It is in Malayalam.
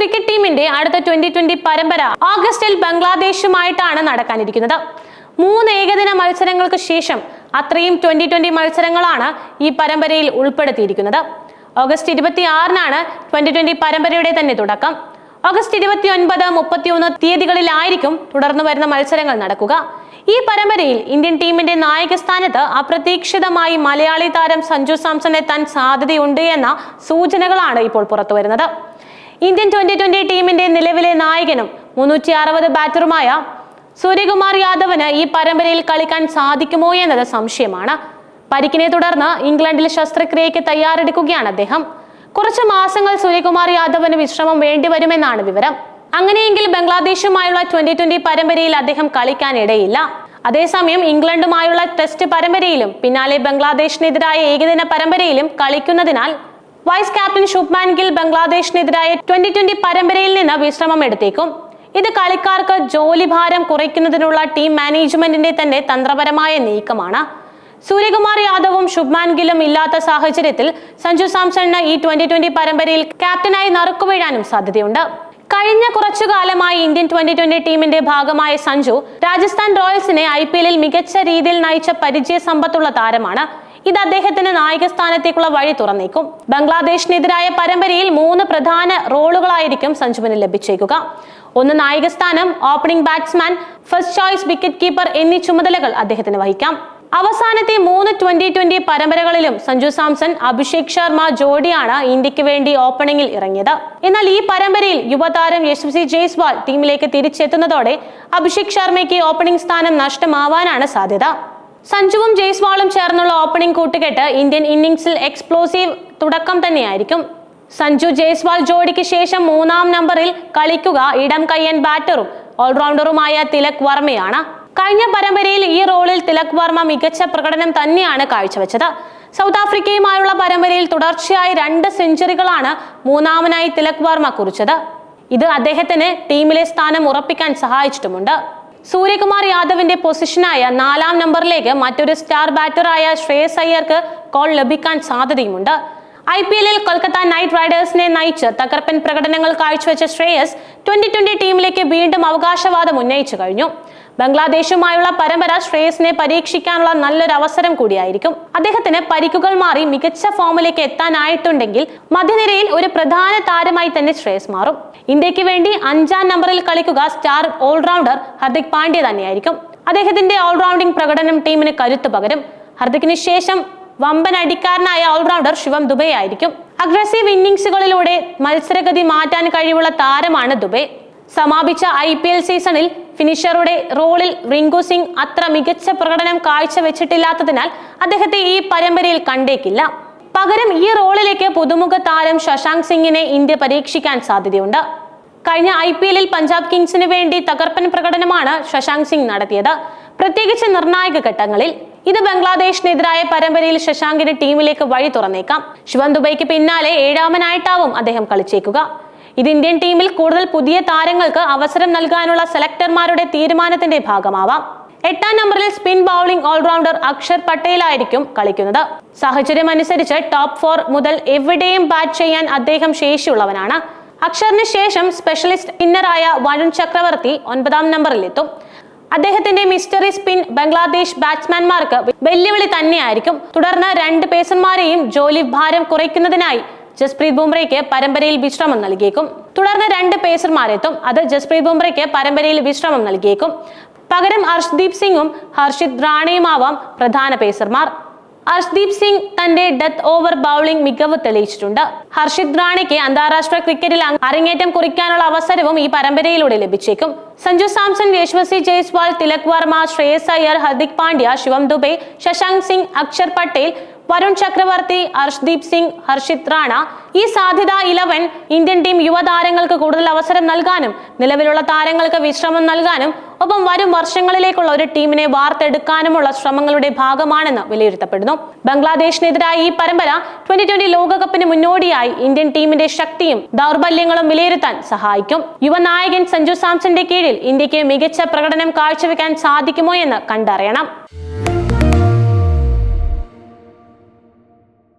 ക്രിക്കറ്റ് ടീമിന്റെ അടുത്ത ട്വന്റി ട്വന്റി പരമ്പര ഓഗസ്റ്റിൽ ബംഗ്ലാദേശുമായിട്ടാണ് നടക്കാനിരിക്കുന്നത്. മൂന്ന് ഏകദിന മത്സരങ്ങൾക്ക് ശേഷം അത്രയും ട്വന്റി ട്വന്റി മത്സരങ്ങളാണ് ഈ പരമ്പരയിൽ ഉൾപ്പെടുത്തിയിരിക്കുന്നത്. ഓഗസ്റ്റ് ഇരുപത്തി ആറിനാണ് ട്വന്റി ട്വന്റി പരമ്പരയുടെ തന്നെ തുടക്കം. ഓഗസ്റ്റ് ഇരുപത്തി ഒൻപത് മുപ്പത്തിയൊന്ന് തീയതികളിലായിരിക്കും തുടർന്നു വരുന്ന മത്സരങ്ങൾ നടക്കുക. ഈ പരമ്പരയിൽ ഇന്ത്യൻ ടീമിന്റെ നായക സ്ഥാനത്ത് അപ്രതീക്ഷിതമായി മലയാളി താരം സഞ്ജു സാംസൺ എത്താൻ സാധ്യതയുണ്ട് എന്ന സൂചനകളാണ് ഇപ്പോൾ പുറത്തുവരുന്നത്. ഇന്ത്യൻ ട്വന്റി ട്വന്റി ടീമിന്റെ നിലവിലെ നായകനും മുന്നൂറ്റി അറുപത് ബാറ്ററുമായ സൂര്യകുമാർ യാദവിന് ഈ പരമ്പരയിൽ കളിക്കാൻ സാധിക്കുമോ എന്നത് സംശയമാണ്. പരിക്കിനെ തുടർന്ന് ഇംഗ്ലണ്ടിൽ ശസ്ത്രക്രിയയ്ക്ക് തയ്യാറെടുക്കുകയാണ് അദ്ദേഹം. കുറച്ച് മാസങ്ങൾ സൂര്യകുമാർ യാദവിന് വിശ്രമം വേണ്ടിവരുമെന്നാണ് വിവരം. അങ്ങനെയെങ്കിൽ ബംഗ്ലാദേശുമായുള്ള ട്വന്റി ട്വന്റി പരമ്പരയിൽ അദ്ദേഹം കളിക്കാനിടയില്ല. അതേസമയം ഇംഗ്ലണ്ടുമായുള്ള ടെസ്റ്റ് പരമ്പരയിലും പിന്നാലെ ബംഗ്ലാദേശിനെതിരായ ഏകദിന പരമ്പരയിലും കളിക്കുന്നതിനാൽ വൈസ് ക്യാപ്റ്റൻ ശുഭ്മാൻ ഗിൽ ബംഗ്ലാദേശിനെതിരായ ട്വന്റി ട്വന്റി പരമ്പരയിൽ നിന്ന് വിശ്രമം എടുത്തേക്കും. ഇത് കളിക്കാർക്ക് ജോലിഭാരം കുറയ്ക്കുന്നതിനുള്ള ടീം മാനേജ്മെന്റിന്റെ തന്നെ തന്ത്രപരമായ നീക്കമാണ്. സൂര്യകുമാർ യാദവും ശുഭ്മാൻ ഗില്ലും ഇല്ലാത്ത സാഹചര്യത്തിൽ സഞ്ജു സാംസണിന് ഈ ട്വന്റി ട്വന്റി പരമ്പരയിൽ ക്യാപ്റ്റനായി നറുക്കുവീഴാനും സാധ്യതയുണ്ട്. കഴിഞ്ഞ കുറച്ചു കാലമായി ഇന്ത്യൻ ട്വന്റി ട്വന്റി ടീമിന്റെ ഭാഗമായ സഞ്ജു രാജസ്ഥാൻ റോയൽസിനെ ഐ മികച്ച രീതിയിൽ നയിച്ച പരിചയ സമ്പത്തുള്ള താരമാണ്. ഇത് അദ്ദേഹത്തിന് നായക സ്ഥാനത്തേക്കുള്ള വഴി തുറന്നേക്കും. ബംഗ്ലാദേശിനെതിരായ പരമ്പരയിൽ മൂന്ന് പ്രധാന റോളുകളായിരിക്കും സഞ്ജുവിന് ലഭിച്ചേക്കുക. ഒന്ന് നായകസ്ഥാനം opening batsman first choice wicket keeper എന്നീ ചുമതലകൾ അദ്ദേഹത്തിന് വഹിക്കാം. അവസാനത്തെ മൂന്ന് ട്വന്റി ട്വന്റി പരമ്പരകളിലും സഞ്ജു സാംസൺ അഭിഷേക് ശർമ്മ ജോഡിയാണ് ഇന്ത്യയ്ക്ക് വേണ്ടി ഓപ്പണിംഗിൽ ഇറങ്ങിയത്. എന്നാൽ ഈ പരമ്പരയിൽ യുവതാരം യശസ്വി ജയ്സ്വാൾ ടീമിലേക്ക് തിരിച്ചെത്തുന്നതോടെ അഭിഷേക് ശർമ്മയ്ക്ക് ഓപ്പണിംഗ് സ്ഥാനം നഷ്ടമാവാനാണ് സാധ്യത. സഞ്ജുവും ജയ്സ്വാളും ചേർന്നുള്ള ഓപ്പണിംഗ് കൂട്ടുകെട്ട് ഇന്ത്യൻ ഇന്നിംഗ്സിൽ എക്സ്പ്ലോസീവ് തുടക്കം തന്നെയായിരിക്കും. സഞ്ജു ജയ്സ്വാൾ ജോഡിക്ക് ശേഷം മൂന്നാം നമ്പറിൽ കളിക്കുക ഇടം കയ്യൻ ബാറ്ററും ഓൾറൗണ്ടറുമായ തിലക് വർമ്മയാണ്. കഴിഞ്ഞ പരമ്പരയിൽ ഈ റോളിൽ തിലക് വർമ്മ മികച്ച പ്രകടനം തന്നെയാണ് കാഴ്ചവെച്ചത്. സൗത്ത് ആഫ്രിക്കയുമായുള്ള പരമ്പരയിൽ തുടർച്ചയായി രണ്ട് സെഞ്ചുറികളാണ് മൂന്നാമനായി തിലക് വർമ്മ കുറിച്ചത്. ഇത് അദ്ദേഹത്തിന് ടീമിലെ സ്ഥാനം ഉറപ്പിക്കാൻ സഹായിച്ചിട്ടുമുണ്ട്. സൂര്യകുമാർ യാദവിന്റെ പൊസിഷനായ നാലാം നമ്പറിലേക്ക് മറ്റൊരു സ്റ്റാർ ബാറ്ററായ ശ്രേയസ് അയ്യർക്ക് കോൾ ലഭിക്കാൻ സാധ്യതയുമുണ്ട്. ഐ പി എല്ലിൽ കൊൽക്കത്ത നൈറ്റ് റൈഡേഴ്സിനെ നയിച്ച് തകർപ്പൻ പ്രകടനങ്ങൾ കാഴ്ചവെച്ച ശ്രേയസ് ട്വന്റി ട്വന്റി ടീമിലേക്ക് വീണ്ടും അവകാശവാദം ഉന്നയിച്ചു കഴിഞ്ഞു. ബംഗ്ലാദേശുമായുള്ള പരമ്പര ശ്രേയസിനെ പരീക്ഷിക്കാനുള്ള നല്ലൊരു അവസരം കൂടിയായിരിക്കും. അദ്ദേഹത്തിന് പരിക്കുകൾ മാറി മികച്ച ഫോമിലേക്ക് എത്താനായിട്ടുണ്ടെങ്കിൽ മധ്യനിരയിൽ ഒരു പ്രധാന താരമായി തന്നെ ശ്രേയസ് മാറും. ഇന്ത്യയ്ക്ക് വേണ്ടി അഞ്ചാം നമ്പറിൽ കളിക്കുക സ്റ്റാർ ഓൾറൗണ്ടർ ഹർദിക് പാണ്ഡ്യ തന്നെയായിരിക്കും. അദ്ദേഹത്തിന്റെ ഓൾറൗണ്ടിംഗ് പ്രകടനം ടീമിന് കരുത്ത് പകരും. ഹർദിക്കിന് ശേഷം വമ്പൻ അടിക്കാരനായ ഓൾറൗണ്ടർ ശിവം ദുബെ ആയിരിക്കും. അഗ്രസീവ് ഇന്നിംഗ്സുകളിലൂടെ മത്സരഗതി മാറ്റാൻ കഴിവുള്ള താരമാണ് ദുബെ. സമാപിച്ച ഐ പി എൽ സീസണിൽ ഫിനിഷറുടെ റോളിൽ റിങ്കു സിംഗ് അത്ര മികച്ച പ്രകടനം കാഴ്ചവെച്ചിട്ടില്ലാത്തതിനാൽ അദ്ദേഹത്തെ ഈ പരമ്പരയിൽ കണ്ടേക്കില്ല. പകരം ഈ റോളിലേക്ക് പുതുമുഖ താരം ശശാങ്ക് സിംഗിനെ ഇന്ത്യ പരീക്ഷിക്കാൻ സാധ്യതയുണ്ട്. കഴിഞ്ഞ ഐ പി എല്ലിൽ പഞ്ചാബ് കിങ്സിന് വേണ്ടി തകർപ്പൻ പ്രകടനമാണ് ശശാങ്ക് സിംഗ് നടത്തിയത്. പ്രത്യേകിച്ച് നിർണായക ഘട്ടങ്ങളിൽ. ഇത് ബംഗ്ലാദേശിനെതിരായ പരമ്പരയിൽ ശശാങ്കിന് ടീമിലേക്ക് വഴി തുറന്നേക്കാം. ശിവൻ ദുബൈക്ക് പിന്നാലെ ഏഴാമനായിട്ടാവും അദ്ദേഹം കളിച്ചേക്കുക. ഇത് ഇന്ത്യൻ ടീമിൽ കൂടുതൽ പുതിയ താരങ്ങൾക്ക് അവസരം നൽകാനുള്ള സെലക്ടർമാരുടെ തീരുമാനത്തിന്റെ ഭാഗമാവാം. എട്ടാം നമ്പറിൽ സ്പിൻ ബൗളിംഗ് ഓൾറൗണ്ടർ അക്ഷർ പട്ടേലായിരിക്കും കളിക്കുന്നത്. സാഹചര്യം അനുസരിച്ച് ടോപ്പ് ഫോർ മുതൽ എവിടെയും ബാറ്റ് ചെയ്യാൻ അദ്ദേഹം ശേഷിയുള്ളവനാണ്. അക്ഷറിന് ശേഷം സ്പെഷ്യലിസ്റ്റ് സ്പിന്നറായ വരുൺ ചക്രവർത്തി ഒൻപതാം നമ്പറിൽ എത്തും അദ്ദേഹത്തിന്റെ മിസ്റ്ററി സ്പിൻ ബംഗ്ലാദേശ് ബാറ്റ്സ്മാൻമാർക്ക് വെല്ലുവിളി തന്നെയായിരിക്കും. തുടർന്ന് രണ്ട് പേസന്മാരെയും ജോലി ഭാരം കുറയ്ക്കുന്നതിനായി ജസ്പ്രീത് ബുംറയ്ക്ക് പരമ്പരയിൽ വിശ്രമം നൽകിയേക്കും. തുടർന്ന് രണ്ട് പേസർമാരെത്തും. അത് ജസ്പ്രീത് ബുംറയ്ക്ക് പരമ്പരയിൽ വിശ്രമം നൽകിയേക്കും. പകരം ഹർഷ്ദീപ് സിംഗും ഹർഷിത് റാണയുമാവാം പ്രധാന പേസർമാർ. ഹർഷ്ദീപ് സിംഗ് തന്റെ ഡെത്ത് ഓവർ ബൗളിംഗ് മികവ് തെളിയിച്ചിട്ടുണ്ട്. ഹർഷിത് റാണയ്ക്ക് അന്താരാഷ്ട്ര ക്രിക്കറ്റിൽ അരങ്ങേറ്റം കുറിക്കാനുള്ള അവസരവും ഈ പരമ്പരയിലൂടെ ലഭിച്ചേക്കും. സഞ്ജു സാംസൺ യശ്വസി ജയ്സ്വാൾ തിലക് വർമ്മ ശ്രേയസ് അയ്യർ ഹർദിക് പാണ്ഡ്യ ശിവം ദുബെ ശശാങ്ക് സിംഗ് അക്ഷർ പട്ടേൽ വരുൺ ചക്രവർത്തി ഹർഷ്ദീപ് സിംഗ് ഹർഷിത് റാണ ഈ സാധ്യത ഇലവൻ ഇന്ത്യൻ ടീം യുവതാരങ്ങൾക്ക് കൂടുതൽ അവസരം നൽകാനും നിലവിലുള്ള താരങ്ങൾക്ക് വിശ്രമം നൽകാനും ഒപ്പം വരും വർഷങ്ങളിലേക്കുള്ള ഒരു ടീമിനെ വാർത്തെടുക്കാനുമുള്ള ശ്രമങ്ങളുടെ ഭാഗമാണെന്ന് വിലയിരുത്തപ്പെടുന്നു. ബംഗ്ലാദേശിനെതിരായ ഈ പരമ്പര ട്വന്റി ട്വന്റി ലോകകപ്പിന് മുന്നോടിയായി ഇന്ത്യൻ ടീമിന്റെ ശക്തിയും ദൗർബല്യങ്ങളും വിലയിരുത്താൻ സഹായിക്കും. യുവനായകൻ സഞ്ജു സാംസന്റെ കീഴിൽ ഇന്ത്യയ്ക്ക് മികച്ച പ്രകടനം കാഴ്ചവെക്കാൻ സാധിക്കുമോ എന്ന് കണ്ടറിയണം.